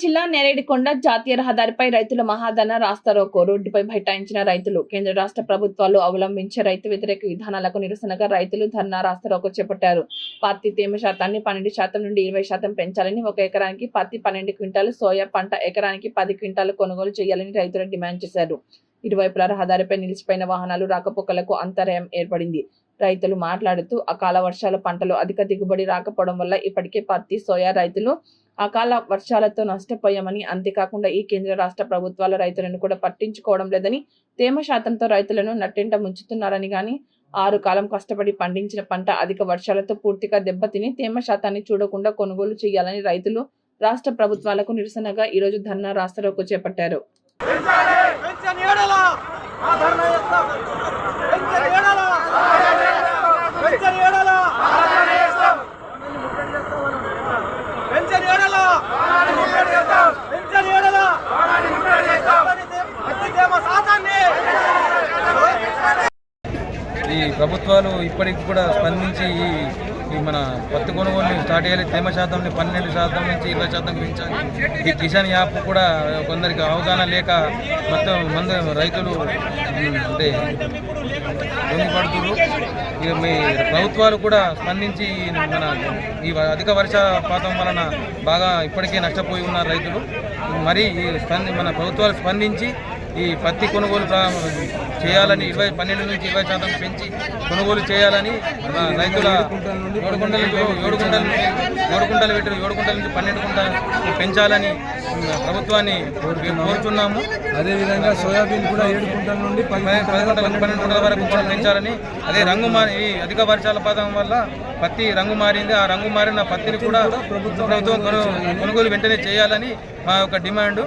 జిల్లా నేరేడికొండ జాతీయ రహదారిపై రైతుల మహాధన రాస్తారోకో రోడ్డుపై బైఠాయించిన రైతులు కేంద్ర రాష్ట్ర ప్రభుత్వాలు అవలంబించే రైతు వ్యతిరేక విధానాలకు నిరసనగా రైతులు ధర్నా రాస్తారోకో చేపట్టారు. పత్తి తేమ శాతాన్ని పన్నెండు శాతం నుండి ఇరవై శాతం పెంచాలని ఒక ఎకరానికి పత్తి పన్నెండు క్వింటాలు సోయా పంట ఎకరానికి పది క్వింటాలు కొనుగోలు చేయాలని రైతులు డిమాండ్ చేశారు. ఇరువైపుల రహదారిపై నిలిచిపోయిన వాహనాలు రాకపోకలకు అంతరాయం ఏర్పడింది. రైతులు మాట్లాడుతూ అకాల వర్షాల పంటలు అధిక దిగుబడి రాకపోవడం వల్ల ఇప్పటికే పత్తి సోయా రైతులు అకాల వర్షాలతో నష్టపోయామని అంతేకాకుండా ఈ కేంద్ర రాష్ట్ర ప్రభుత్వాల రైతులను కూడా పట్టించుకోవడం లేదని తేమ శాతంతో రైతులను నట్టెంట ముంచుతున్నారని కానీ ఆరు కాలం కష్టపడి పండించిన పంట అధిక వర్షాలతో పూర్తిగా దెబ్బతిని తేమ శాతాన్ని చూడకుండా కొనుగోలు చేయాలని రైతులు రాష్ట్ర ప్రభుత్వాలకు నిరసనగా ఈరోజు ధర్నా రాస్తారోకో చేపట్టారు. ప్రభుత్వాలు ఇప్పటికి కూడా స్పందించి ఈ ఈ మన పత్తి కొనుగోలు స్టార్ట్ చేయాలి. తేమ శాతం పన్నెండు శాతం నుంచి ఇరవై శాతం పెంచాలి. ఈ కిసాన్ యాప్ కూడా కొందరికి అవగాహన లేక మొత్తం మంది రైతులు అంటే పొందిపడుతున్నారు ఇక మీ ప్రభుత్వాలు కూడా స్పందించి మన ఈ అధిక వర్షపాతం వలన బాగా ఇప్పటికే నష్టపోయి ఉన్నారు రైతులు. మరి ఈ స్పంది మన ప్రభుత్వాలు స్పందించి ఈ పత్తి కొనుగోలు చేయాలని ఇరవై పన్నెండు నుంచి ఇరవై శాతం పెంచి కొనుగోలు చేయాలని రైతుల ఏడు గుంటల ఏడు గుంటల నుంచి ఏడు గుంటలు పెట్టి ఏడు గుంటల నుంచి పన్నెండు గుంటలు పెంచాలని ప్రభుత్వాన్ని కోరుతున్నాము అదేవిధంగా సోయాబీన్ కూడా ఏడు కుంటల నుండి పది పది పది గుంటల పన్నెండు గుంటల వరకు పెంచాలని అదే రంగు మారి ఈ అధిక వర్షాల పాతం వల్ల పత్తి రంగు మారింది. ఆ రంగు మారిన పత్తిని కూడా ప్రభుత్వం కొను- కొనుగోలు వెంటనే చేయాలని మా యొక్క డిమాండ్.